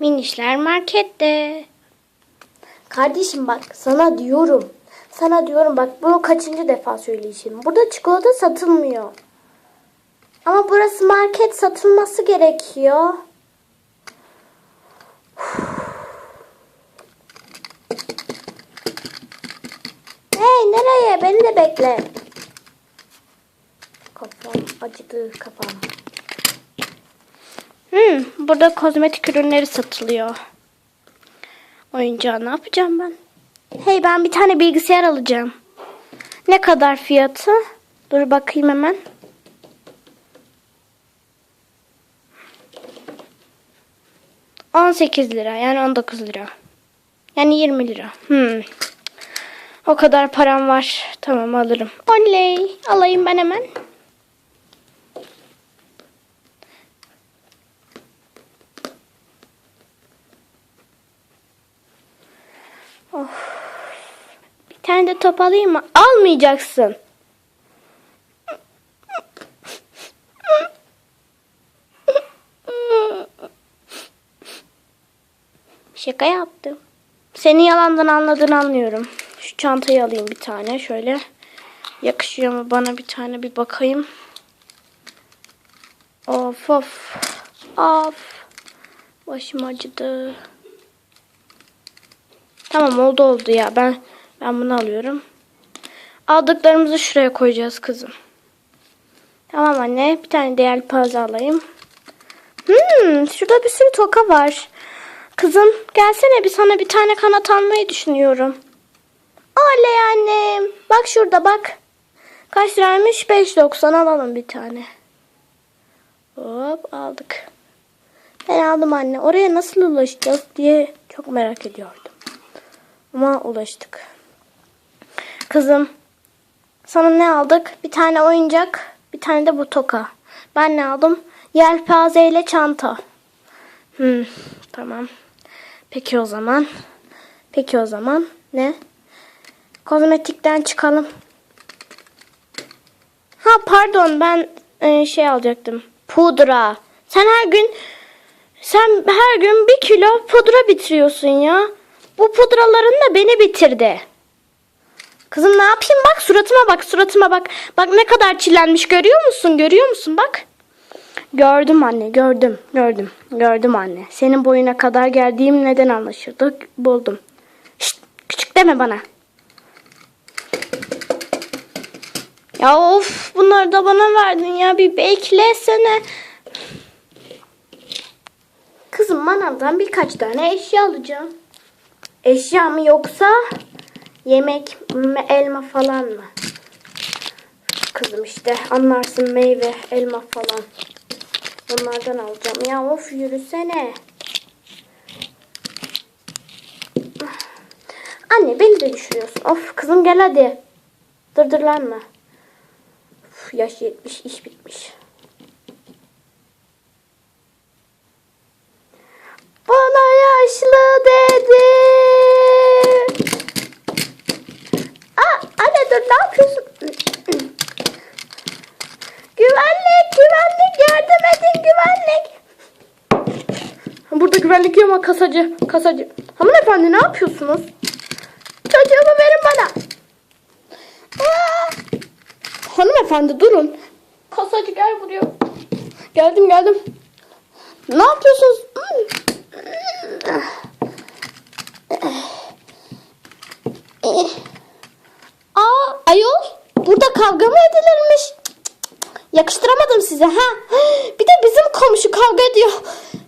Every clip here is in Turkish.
Minişler markette. Kardeşim bak sana diyorum. Sana diyorum bak bunu kaçıncı defa söyleyişim. Burada çikolata satılmıyor. Ama burası market satılması gerekiyor. Hey nereye? Beni de bekle. Kafam acıdı kafam. Hmm, burada kozmetik ürünleri satılıyor. Oyuncağı ne yapacağım ben? Hey ben bir tane bilgisayar alacağım. Ne kadar fiyatı? Dur bakayım hemen. On sekiz lira yani on dokuz lira. Yani 20 lira. Hmm. O kadar param var. Tamam alırım. Oley. Alayım ben hemen. Tane de top alayım mı? Almayacaksın. Şaka yaptım. Seni yalandan anladığını anlıyorum. Şu çantayı alayım bir tane şöyle. Yakışıyor mu bana bir tane bir bakayım. Of of. Of. Başım acıdı. Tamam oldu oldu ya. Ben ben bunu alıyorum. Aldıklarımızı şuraya koyacağız kızım. Tamam anne. Bir tane de yelpaze alayım. Hmm, şurada bir sürü toka var. Kızım gelsene bir sana bir tane kanat almayı düşünüyorum. Oley annem. Bak şurada bak. Kaç liraymış? 5.90 alalım bir tane. Hop aldık. Ben aldım anne. Oraya nasıl ulaşacağız diye çok merak ediyordum. Ama ulaştık. Kızım sana ne aldık? Bir tane oyuncak, bir tane de bu toka. Ben ne aldım? Yelpaze ile çanta. Hmm, tamam. Peki o zaman. Peki o zaman ne? Kozmetikten çıkalım. Ha pardon ben e, şey alacaktım. Pudra. Sen her gün sen her gün bir kilo pudra bitiriyorsun ya. Bu pudraların da beni bitirdi. Kızım ne yapayım bak suratıma bak suratıma bak. Bak ne kadar çilenmiş görüyor musun? Görüyor musun bak. Gördüm anne gördüm gördüm gördüm anne. Senin boyuna kadar geldiğim neden anlaşıldı buldum. Şşt, küçük deme bana. Ya of bunları da bana verdin ya bir beklesene. Kızım manavdan birkaç tane eşya alacağım. Eşya mı yoksa yemek elma falan mı? Kızım işte anlarsın meyve, elma falan. Onlardan alacağım. Ya of yürüsene. Anne beni de düşürüyorsun. Of kızım gel hadi. Dırdırlanma. Uf, yaş yetmiş, iş bitmiş. Bana yaşlı dedi. Aa, anne dur ne yapıyorsun? güvenlik, güvenlik yardım edin güvenlik. Burada güvenlik yok ama kasacı, kasacı. Hanımefendi ne yapıyorsunuz? Çocuğumu verin bana. Aa! Hanımefendi durun. Kasacı gel buraya. Geldim geldim. Ne yapıyorsunuz? Kavga mı edilirmiş? Yakıştıramadım size ha. Bir de bizim komşu kavga ediyor.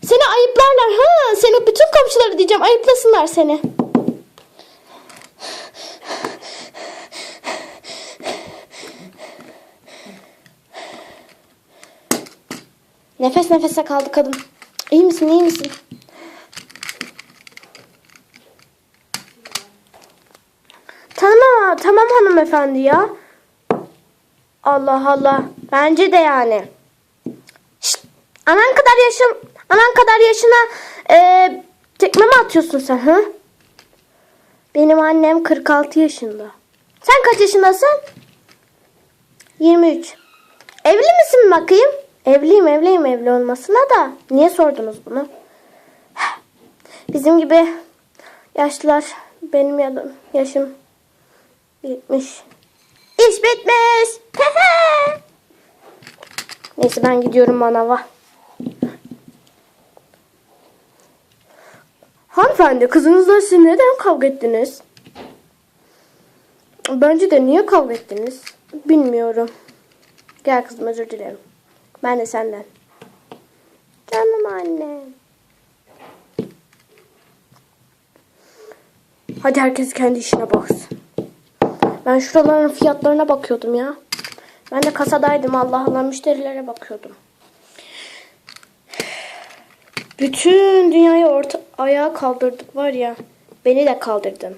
Seni ayıplarlar ha. Seni bütün komşuları diyeceğim ayıplasınlar seni. Nefes nefese kaldı kadın. İyi misin iyi misin? Tamam tamam hanımefendi ya. Allah Allah. Bence de yani. Anan kadar yaşın anan kadar yaşına e, tekme mi atıyorsun sen hı? Benim annem 46 yaşında. Sen kaç yaşındasın? 23. Evli misin bakayım? Evliyim evliyim evli olmasına da. Niye sordunuz bunu? Bizim gibi yaşlılar benim yaşım bitmiş. İş bitmiş. Neyse ben gidiyorum manava. Hanımefendi kızınızla siz neden kavga ettiniz? Bence de niye kavga ettiniz? Bilmiyorum. Gel kızım özür dilerim. Ben de senden. Canım annem. Hadi herkes kendi işine baksın. Ben şuraların fiyatlarına bakıyordum ya. Ben de kasadaydım Allah Allah müşterilere bakıyordum. Bütün dünyayı orta ayağa kaldırdık var ya. Beni de kaldırdın.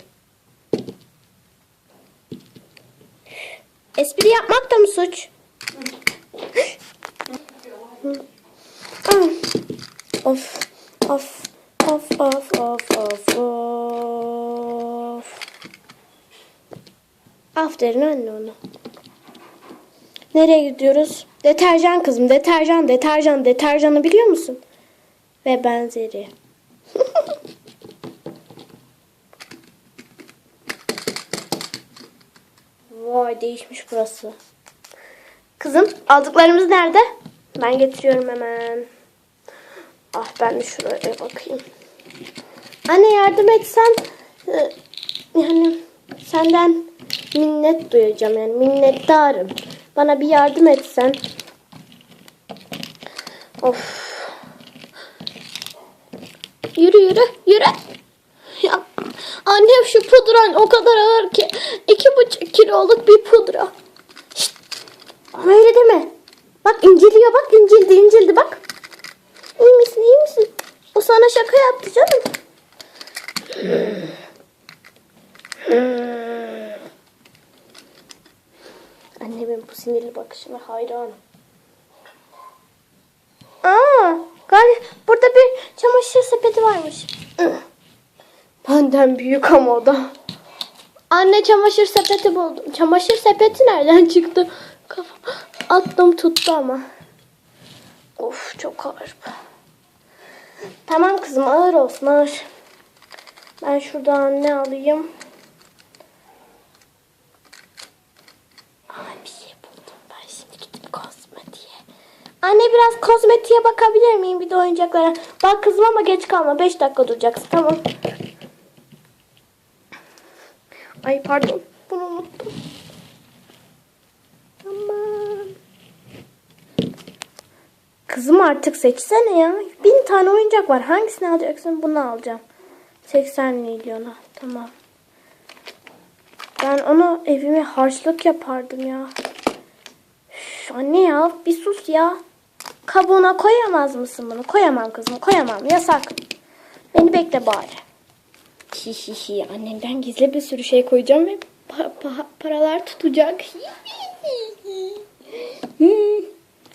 Espri yapmak da mı suç? of, of, of, of, of, of. Aferin anne onu. Nereye gidiyoruz? Deterjan kızım, deterjan, deterjan, deterjanı biliyor musun? Ve benzeri. Vay değişmiş burası. Kızım aldıklarımız nerede? Ben getiriyorum hemen. Ah ben de şuraya bakayım. Anne yardım etsen e, yani senden minnet duyacağım yani minnettarım. Bana bir yardım etsen. Of. Yürü yürü yürü. Ya annem şu pudran o kadar ağır ki iki buçuk kiloluk bir pudra. Ama öyle deme. Bak inceliyor bak incildi incildi bak. İyi misin iyi misin? O sana şaka yaptı canım. Annemin bu sinirli bakışına hayranım. Aa, galiba burada bir çamaşır sepeti varmış. Benden büyük ama o da. Anne çamaşır sepeti buldum. Çamaşır sepeti nereden çıktı? Kafam attım tuttu ama. Of çok ağır bu. Tamam kızım ağır olsun ağır. Ben şuradan ne alayım? Aa, bir şey buldum ben şimdi gidip kozmetiğe. Anne biraz kozmetiğe bakabilir miyim bir de oyuncaklara? Bak kızım ama geç kalma 5 dakika duracaksın tamam. Ay pardon bunu unuttum. Aman. Kızım artık seçsene ya. Bin tane oyuncak var. Hangisini alacaksın? Bunu alacağım. 80 milyona. Tamam. Ben onu evime harçlık yapardım ya. Üf, anne ya bir sus ya. Kabuğuna koyamaz mısın bunu? Koyamam kızım koyamam. Yasak. Beni bekle bari. Hi hi hi. Annemden gizli bir sürü şey koyacağım ve pa- pa- paralar tutacak.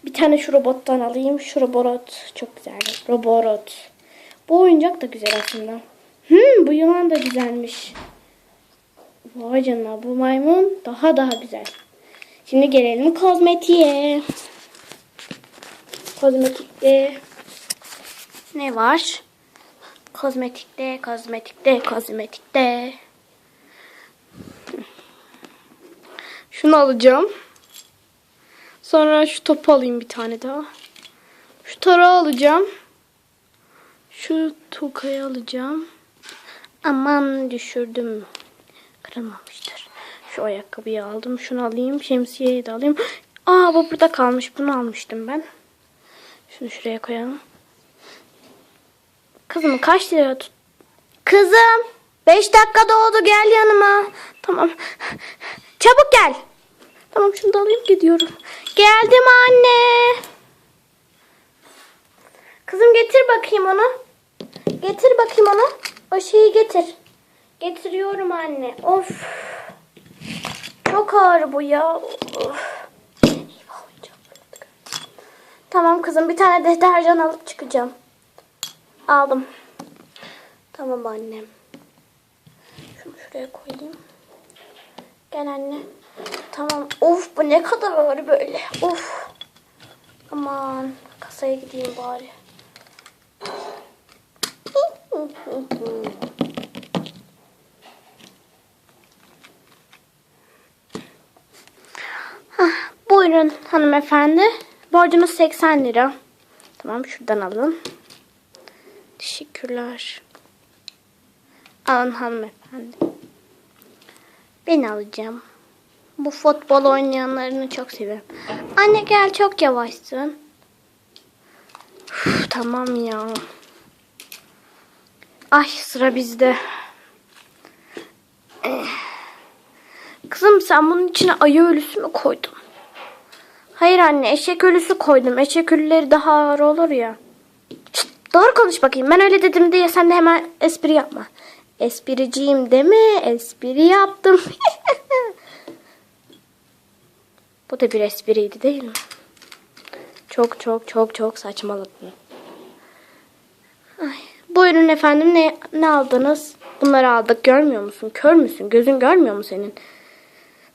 Bir tane şu robottan alayım. Şu robot çok güzel. Robot. Bu oyuncak da güzel aslında. Hmm, bu yılan da güzelmiş. Vay canına bu maymun daha daha güzel. Şimdi gelelim kozmetiğe. Kozmetikte ne var? Kozmetikte, kozmetikte, kozmetikte. Şunu alacağım. Sonra şu topu alayım bir tane daha. Şu tarağı alacağım. Şu tokayı alacağım. Aman düşürdüm. Kırılmamıştır. Şu ayakkabıyı aldım. Şunu alayım. Şemsiyeyi de alayım. Aa bu burada kalmış. Bunu almıştım ben. Şunu şuraya koyalım. Kızım kaç lira tut? Kızım 5 dakika oldu gel yanıma. Tamam. Çabuk gel. Tamam şunu da alayım gidiyorum. Geldim anne. Kızım getir bakayım onu. Getir bakayım onu. O şeyi getir. Getiriyorum anne. Of. Çok ağır bu ya. Of. Tamam kızım bir tane deterjan alıp çıkacağım. Aldım. Tamam annem. Şunu şuraya koyayım. Gel anne. Tamam. Of bu ne kadar ağır böyle. Of. Aman kasaya gideyim bari. Hah, buyurun hanımefendi. Borcunuz 80 lira. Tamam şuradan alın. Teşekkürler. Alın hanımefendi. Ben alacağım. Bu futbol oynayanlarını çok seviyorum. Anne gel çok yavaşsın. Üf, tamam ya. Ay sıra bizde. Eh. Kızım sen bunun içine ayı ölüsü mü koydun? Hayır anne eşek ölüsü koydum. Eşek ölüleri daha ağır olur ya. Şşt, doğru konuş bakayım. Ben öyle dedim diye sen de hemen espri yapma. Espriciyim deme. Espri yaptım. Bu da bir espriydi değil mi? Çok çok çok çok saçmaladın. Ay, buyurun efendim ne, ne aldınız? Bunları aldık görmüyor musun? Kör müsün? Gözün görmüyor mu senin?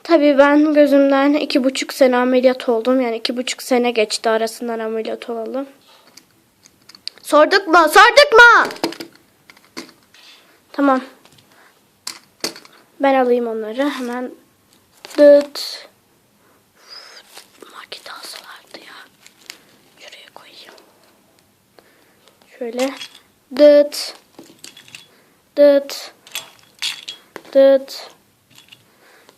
Tabii ben gözümden iki buçuk sene ameliyat oldum. Yani iki buçuk sene geçti arasından ameliyat olalım. Sorduk mu? Sorduk mu? Tamam. Ben alayım onları. Hemen dıt. Market ağzı vardı ya. Şuraya koyayım. Şöyle. Dıt. Dıt. Dıt.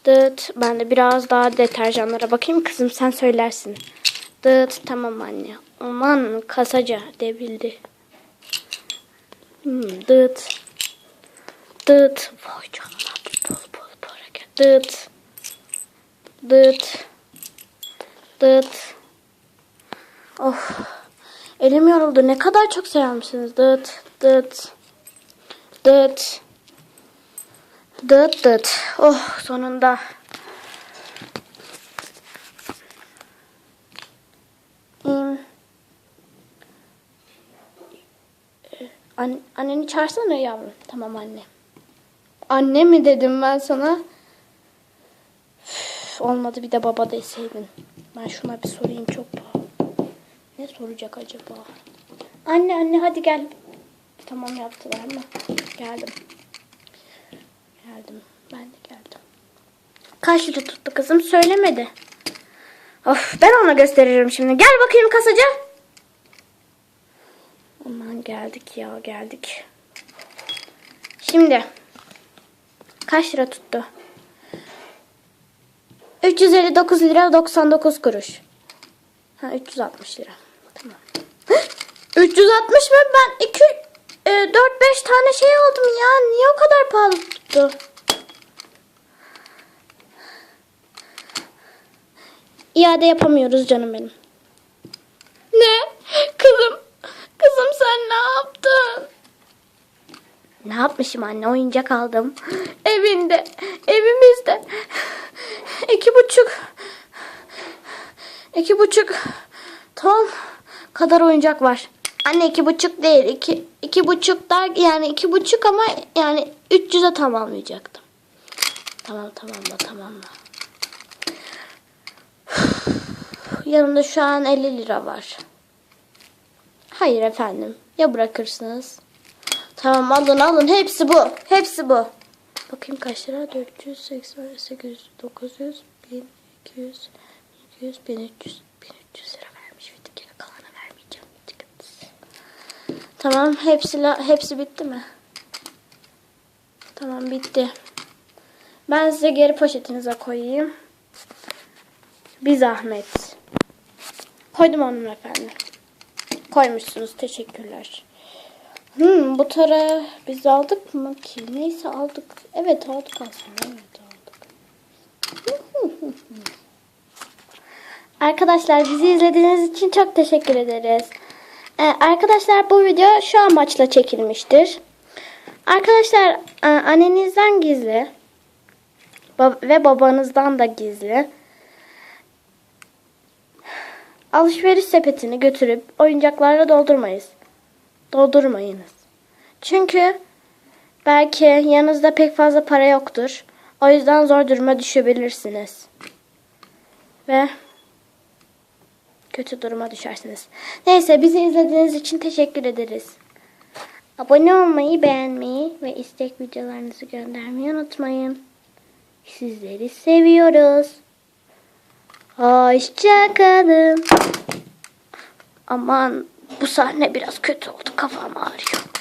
Dıt. Ben de biraz daha deterjanlara bakayım. Kızım sen söylersin. Dıt. Tamam anne. Aman kasaca debildi. Hmm, dıt. Dıt. Vay canına. Bol bol para. Dıt. Dıt. Dıt. Of. Elim yoruldu. Ne kadar çok sayarmışsınız. Dıt. Dıt. Dıt. Dıt dıt. Oh sonunda. Hmm. An anneni çağırsana yavrum. Tamam anne. Anne mi dedim ben sana? Üf, olmadı bir de baba deseydin. Ben şuna bir sorayım çok pahalı. Ne soracak acaba? Anne anne hadi gel. Tamam yaptılar mı? Geldim. Geldim. Ben de geldim. Kaç lira tuttu kızım? Söylemedi. Of ben ona gösteririm şimdi. Gel bakayım kasacı. Aman geldik ya geldik. Şimdi. Kaç lira tuttu? 359 lira 99 kuruş. Ha 360 lira. Tamam. 360 mı? Ben 2 4 5 tane şey aldım ya. Niye o kadar pahalı tuttu? İade yapamıyoruz canım benim. Ne? Kızım. Kızım sen ne yaptın? Ne yapmışım anne? Oyuncak aldım. Evinde. Evimizde. iki buçuk. iki buçuk ton kadar oyuncak var. Anne iki buçuk değil. iki, iki buçuk der yani iki buçuk ama yani 300'e tamamlayacaktım. Tamam tamamla tamamla. Yanımda şu an 50 lira var. Hayır efendim. Ya bırakırsınız? Tamam alın alın. Hepsi bu. Hepsi bu. Bakayım kaç lira? 480, 800, 900, 1200, 1200, 1300, 1300 lira Tamam. Hepsi, hepsi bitti mi? Tamam bitti. Ben size geri poşetinize koyayım. Bir zahmet. Koydum onu efendim. Koymuşsunuz. Teşekkürler. Hmm, bu tara biz aldık mı ki? Neyse aldık. Evet aldık aslında. Evet aldık. Arkadaşlar bizi izlediğiniz için çok teşekkür ederiz. Ee, arkadaşlar bu video şu amaçla çekilmiştir. Arkadaşlar e, annenizden gizli ve babanızdan da gizli alışveriş sepetini götürüp oyuncaklarla doldurmayız. Doldurmayınız. Çünkü belki yanınızda pek fazla para yoktur. O yüzden zor duruma düşebilirsiniz. Ve kötü duruma düşersiniz. Neyse bizi izlediğiniz için teşekkür ederiz. Abone olmayı, beğenmeyi ve istek videolarınızı göndermeyi unutmayın. Sizleri seviyoruz. Hoşçakalın. Aman bu sahne biraz kötü oldu. Kafam ağrıyor.